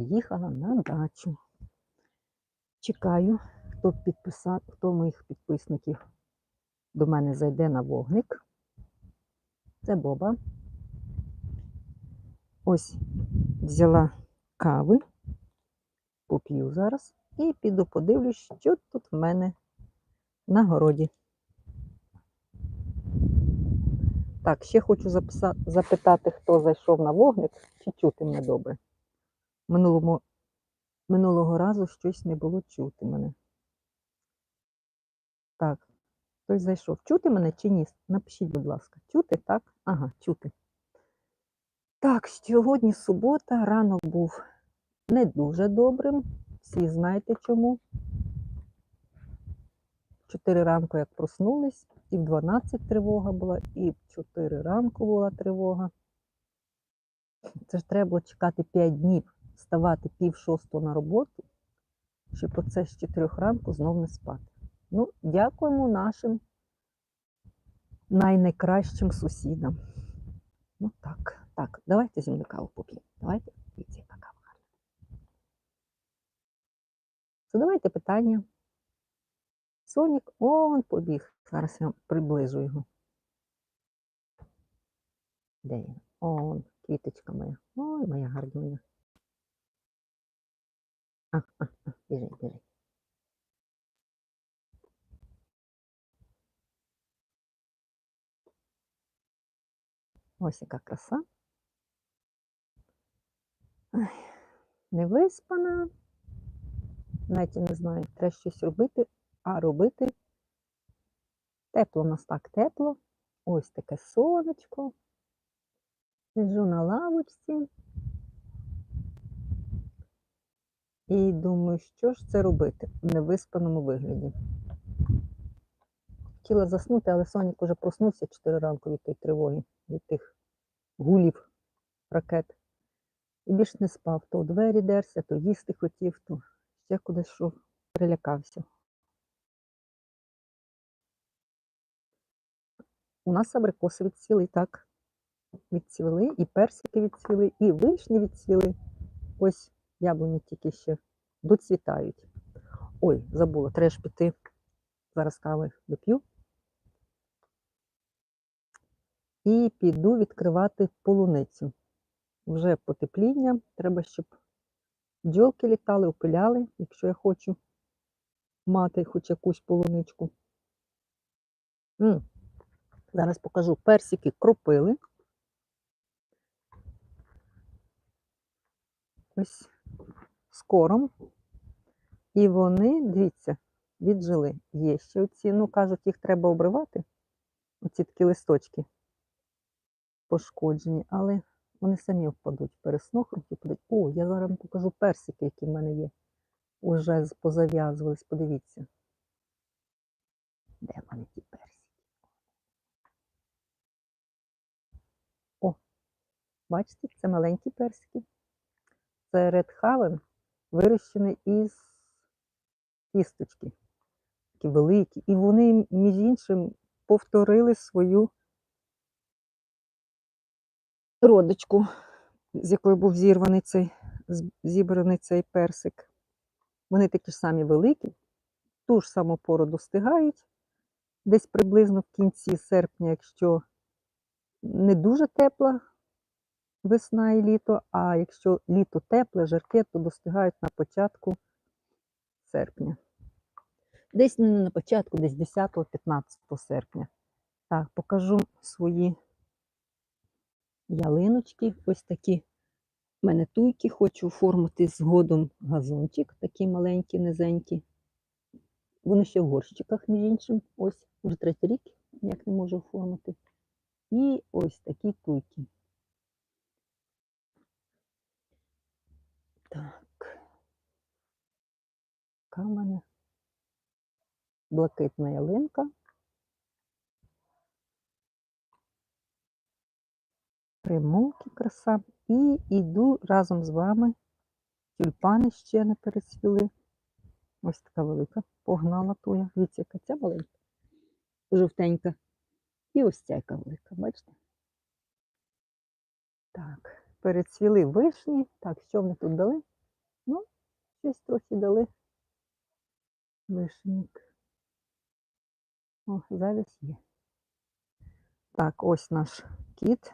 Їхала на дачу. Чекаю, хто підписав, хто моїх підписників до мене зайде на вогник. Це Боба. Ось взяла кави, поп'ю зараз і піду подивлюсь, що тут в мене на городі. Так, ще хочу запитати, хто зайшов на вогник, чи чути мене добре. Минулому, минулого разу щось не було чути мене. Так, хтось зайшов. Чути мене чи ні? Напишіть, будь ласка, чути, так? Ага, чути. Так, сьогодні субота, ранок був не дуже добрим. Всі знаєте чому. 4 ранку, як проснулись, і в 12 тривога була, і в 4 ранку була тривога. Це ж треба було чекати 5 днів, вставати пів шостого на роботу, щоб оце з 4 ранку знов не спати. Ну, дякуємо нашим найкращим сусідам. Ну так, так, давайте зі мною каву поп'ємо. Давайте. Дивіться, яка кава. Задавайте питання. Сонік, он побіг. Зараз я приближу його. Де він? Он, квіточка моя. Ой, моя гардуня. А, а, а, біжи, біжи. Ось яка краса. Не виспана. Навіть не знаю, треба щось робити, а робити тепло у нас так тепло. Ось таке сонечко. Сиджу на лавочці. І думаю, що ж це робити в невиспаному вигляді. Хотіла заснути, але Сонік уже проснувся 4 ранку від тієї тривоги, від тих гулів ракет. І більш не спав. То у двері дерся, то їсти хотів, то ще кудись йшов, перелякався. У нас абрикоси відцвіли, так. Відцвіли, і персики відцвіли, і вишні відцвіли. Ось яблуні тільки ще доцвітають. Ой, забула, треба ж піти. Зараз кави доп'ю. І піду відкривати полуницю. Вже потепління. Треба, щоб бджолки літали, опиляли, якщо я хочу мати хоч якусь полуничку. М. Зараз покажу персики кропили. Ось з кором. І вони, дивіться, віджили. Є ще оці, ну кажуть, їх треба обривати. Оці такі листочки пошкоджені, але вони самі впадуть, пересохнуть і впадуть. О, я зараз вам покажу персики, які в мене є. Уже позав'язувались, подивіться. Де в мене ті персики? О, бачите, це маленькі персики. Це Red Haven, вирощений із кісточки. Такі великі. І вони, між іншим, повторили свою родичку, з якої був зірваний цей, зібраний цей персик. Вони такі ж самі великі, ту ж саму пору достигають, десь приблизно в кінці серпня, якщо не дуже тепла весна і літо, а якщо літо тепле, жарке, то достигають на початку серпня. Десь не на початку, десь 10-15 серпня. Так, покажу свої ялиночки. Ось такі в мене туйки. Хочу оформити згодом газончик, такі маленькі, низенькі. Вони ще в горщиках, між іншим. Ось, вже третій рік, як не можу оформити. І ось такі туйки. Так. Яка в мене блакитна ялинка. Примулки краса. І йду разом з вами. Тюльпани ще не перецвіли. Ось така велика. Погнала туя. Дивіться, яка ця маленька. Жовтенька. І ось ця яка велика, бачите? Так, перецвіли вишні. Так, що вони тут дали? Ну, щось трохи дали. Вишеньк. О, завість є. Так, ось наш кіт.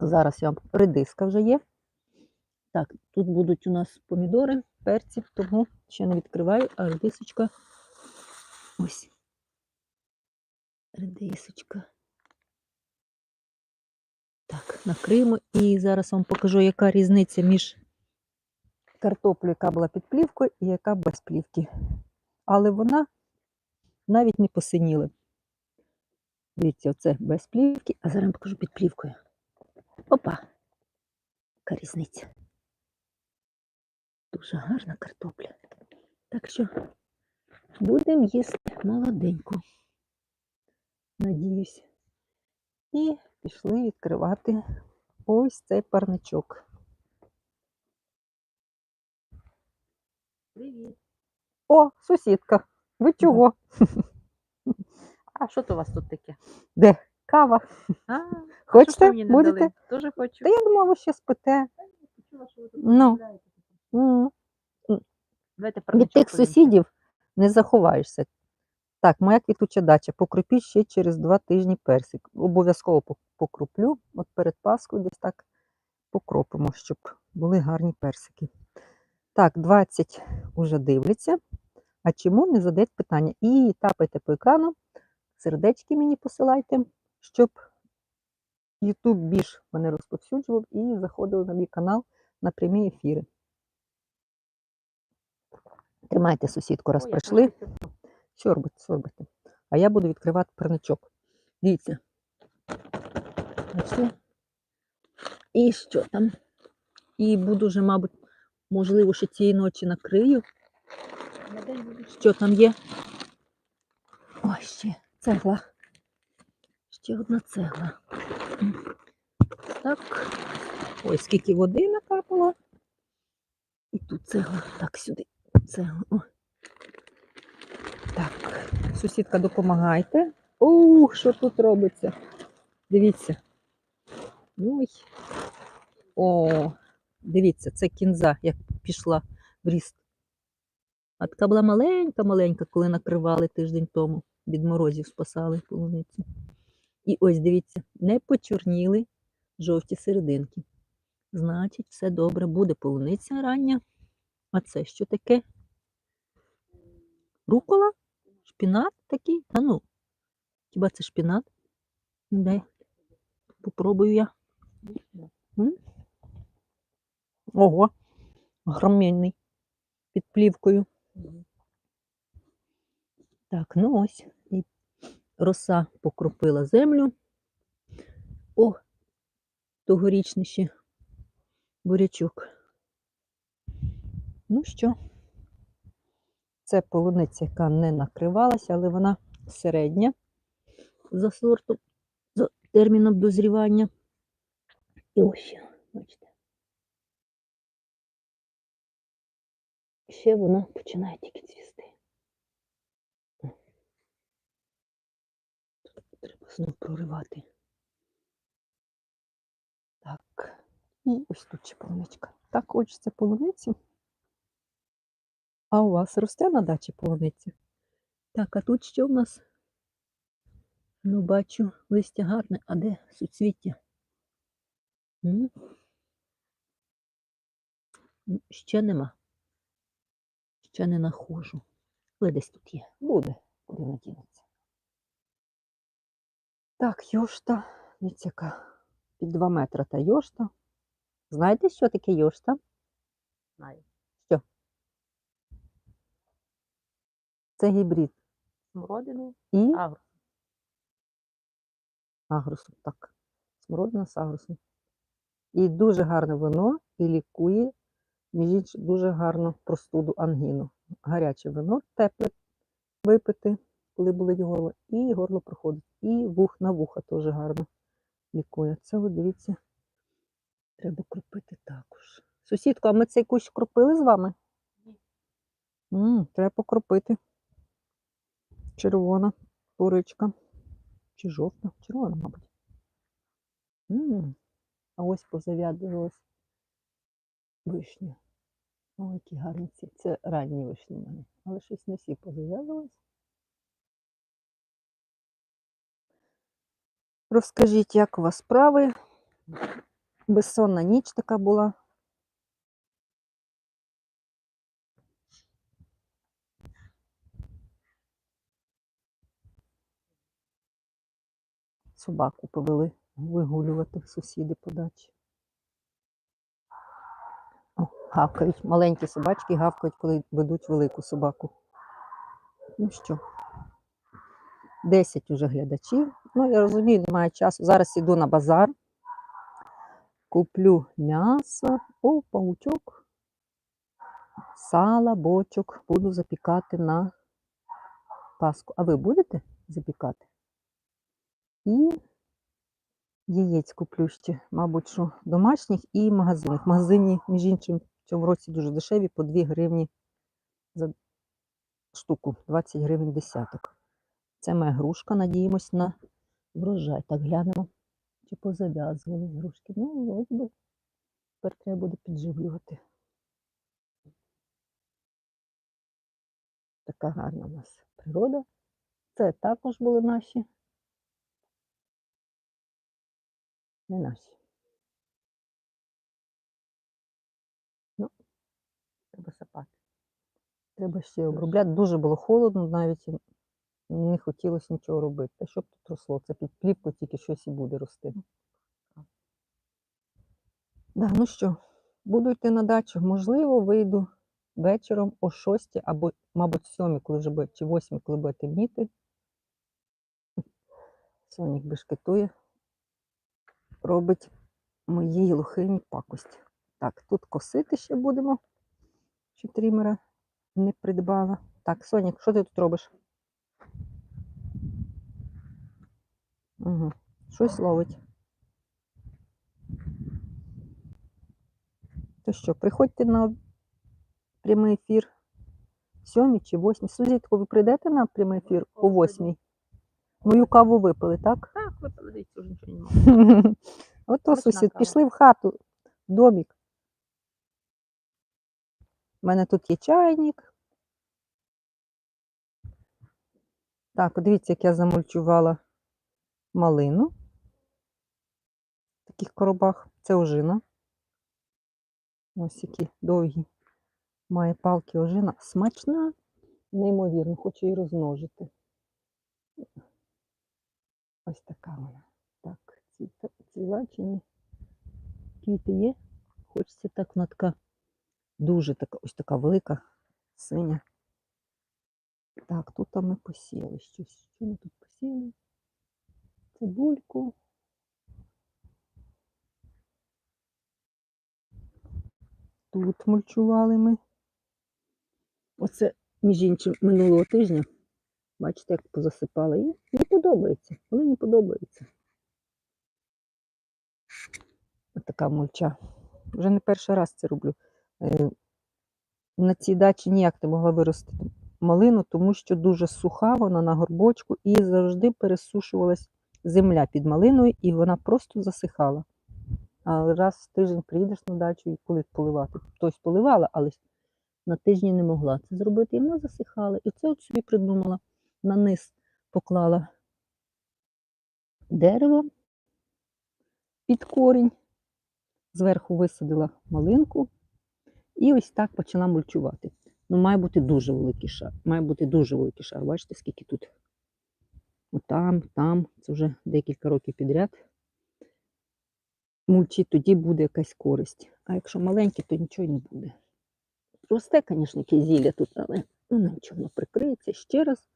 Зараз я вам редиска вже є. Так, тут будуть у нас помідори, перці, тому ще не відкриваю, а редисочка. Ось. Редисочка. Так, накриємо. І зараз вам покажу, яка різниця між картоплею, яка була під плівкою, і яка без плівки. Але вона навіть не посиніла. Дивіться, оце без плівки, а зараз покажу під плівкою. Опа! Яка різниця. Дуже гарна картопля. Так що будемо їсти молоденьку. Надіюсь. І пішли відкривати ось цей парничок. Привіт. О, сусідка. Ви чого? А що то у вас тут таке? Де? Кава. А, Хочете? мені не Будете? дали? Дуже хочу. Та я думала, ви ще спите. Ну. М. Давайте Від тих сусідів не заховаєшся. Так, моя квітуча дача. Покропіть ще через два тижні персик. Обов'язково по- покроплю. От перед Паскою десь так покропимо, щоб були гарні персики. Так, 20 уже дивляться. А чому не задають питання? І тапайте по екрану, сердечки мені посилайте, щоб YouTube більш мене розповсюджував і заходив на мій канал на прямі ефіри. Тримайте сусідку, раз Ой, прийшли. трохи сиплю. Сьорбайте, сьорбайте. А я буду відкривати парничок. Дивіться. І що там? І буду вже, мабуть, можливо, ще цієї ночі накрию. Що там є? Ой, ще цегла. Ще одна цегла. Так. Ой, скільки води накапало. І тут цегла. Так, сюди. Цегла. О. Так, сусідка, допомагайте. Ух, що тут робиться? Дивіться. Ой. О, дивіться, це кінза, як пішла в ріст. А така була маленька-маленька, коли накривали тиждень тому. Від морозів спасали полуницю. І ось дивіться, не почорніли жовті серединки. Значить, все добре, буде полуниця рання. А це що таке? Рукола? Шпінат такий? Та ну. Хіба це шпінат? Дай. Попробую я. М? Ого, громінний. Під плівкою. Так, ну ось. І роса покропила землю. О, тогорічний ще бурячок. Ну що, це полуниця, яка не накривалася, але вона середня за сортом, за терміном дозрівання. І ось бачите. Ще вона починає тільки цвісти. Тут треба знов проривати. Так. І ось тут ще полуничка. Так хочеться полуниці. А у вас росте на дачі полуниця? Так, а тут що в нас? Ну, бачу, листя гарне, а де суцвіття? М, Ще нема. Ще не нахожу. Але десь тут є. Буде, куди надінеться. Так, йошта. Яка під 2 метри та йошта. Знаєте, що таке йошта? Знаю. Що? Це гібрид. Смородину, І агро. агрусом, так. Смородина з агрусом. І дуже гарне вино і лікує, між дуже гарно простуду ангіну. Гаряче вино, тепле випити, коли болить горло, і горло проходить. І вух на вуха теж гарно лікує. Це, от дивіться, треба кропити також. Сусідко, а ми цей кущ кропили з вами? Ні. М, треба покропити. Червона поричка. Чи жовта? Червона, мабуть. М, А ось позав'язувалась вишня. О, які гарні ці. Це ранні вишні в мене. Але щось не всі позав'язувались. Розкажіть, як у вас справи? Безсонна ніч така була. Собаку повели вигулювати сусіди по дачі. Гавкають. Маленькі собачки гавкають, коли ведуть велику собаку. Ну що, 10 уже глядачів. Ну, я розумію, немає часу. Зараз іду на базар, куплю м'ясо, о, паучок, сала, бочок. Буду запікати на Пасху. А ви будете запікати? І яєць куплю ще, мабуть, що домашніх і магазинних. Магазинні, між іншим, цьому році дуже дешеві, по 2 гривні за штуку, 20 гривень десяток. Це моя грушка, надіємось на врожай. Так глянемо, чи позав'язували грушки. Ну, ось би. Тепер треба буде підживлювати. Така гарна у нас природа. Це також були наші. Не наші. Ну, Треба. Треба ще обробляти. Дуже було холодно, навіть не хотілося нічого робити. Та що б тут росло? Це під плівку тільки щось і буде рости. Да, ну що, буду йти на дачу. Можливо, вийду вечором о 6 або, мабуть, 7, коли вже буде, чи 8, коли буде темніти. Сонік бешкетує, робить моїй лохині пакость. Так, тут косити ще будемо, що трімера не придбала. Так, Сонік, що ти тут робиш? Угу. Щось ловить. То що, приходьте на прямий ефір сьомій чи восьмій. Сузітко, ви прийдете на прямий ефір о О, восьмій? Мою каву випили, так? Так, ви подивіться, вже нічого не маю. Ото сусід, пішли в хату, в домік. У мене тут є чайник. Так, подивіться, як я замульчувала малину в таких коробах. Це ожина. Ось які довгі. Має палки ожина. Смачна, неймовірно, хочу її розмножити. Ось така вона. Так, ці, ці зачині. Квіти є. Хочеться так, вона така дуже така, ось така велика, синя. Так, тут там ми посіяли щось. Що ми тут посіяли? Цибульку. Тут мульчували ми. Оце, між іншим, минулого тижня. Бачите, як позасипала. І мені подобається, але не подобається. Ось така мульча. Вже не перший раз це роблю. Е, На цій дачі ніяк не могла виростити малину, тому що дуже суха вона на горбочку і завжди пересушувалась земля під малиною, і вона просто засихала. А раз в тиждень приїдеш на дачу і коли поливати. Хтось поливала, але на тижні не могла це зробити, і вона засихала. І це от собі придумала. На низ поклала дерево під корінь, зверху висадила малинку і ось так почала мульчувати. Ну, має бути дуже великий шар. Має бути дуже великий шар. Бачите, скільки тут? Отам, там. Це вже декілька років підряд. Мульчі тоді буде якась користь. А якщо маленький, то нічого не буде. Росте, звісно, зілля тут, але ну, нічого прикриється ще раз.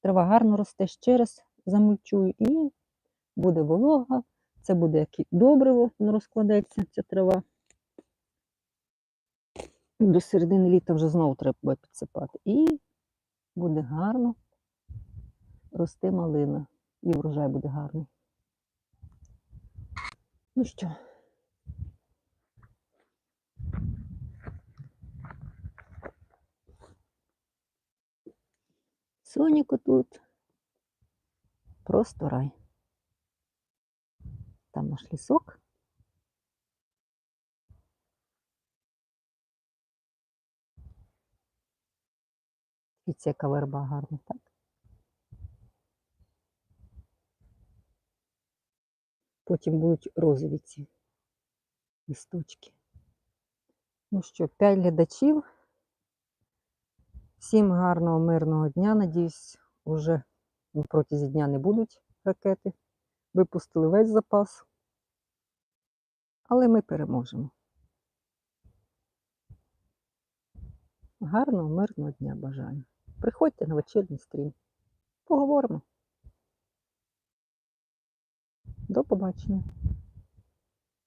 Трава гарно росте, ще раз замульчую і буде волога. Це буде як добриво, воно розкладеться, ця трава. До середини літа вже знову треба буде підсипати. І буде гарно рости малина. І врожай буде гарний. Ну що? Соніку тут просто рай. Там наш лісок. Дивіться, яка верба гарна, так? Потім будуть розові ці листочки. Ну що, 5 глядачів. Всім гарного, мирного дня. Надіюсь, уже протязі дня не будуть ракети. Випустили весь запас. Але ми переможемо. Гарного, мирного дня бажаю. Приходьте на вечірній стрім. Поговоримо. До побачення.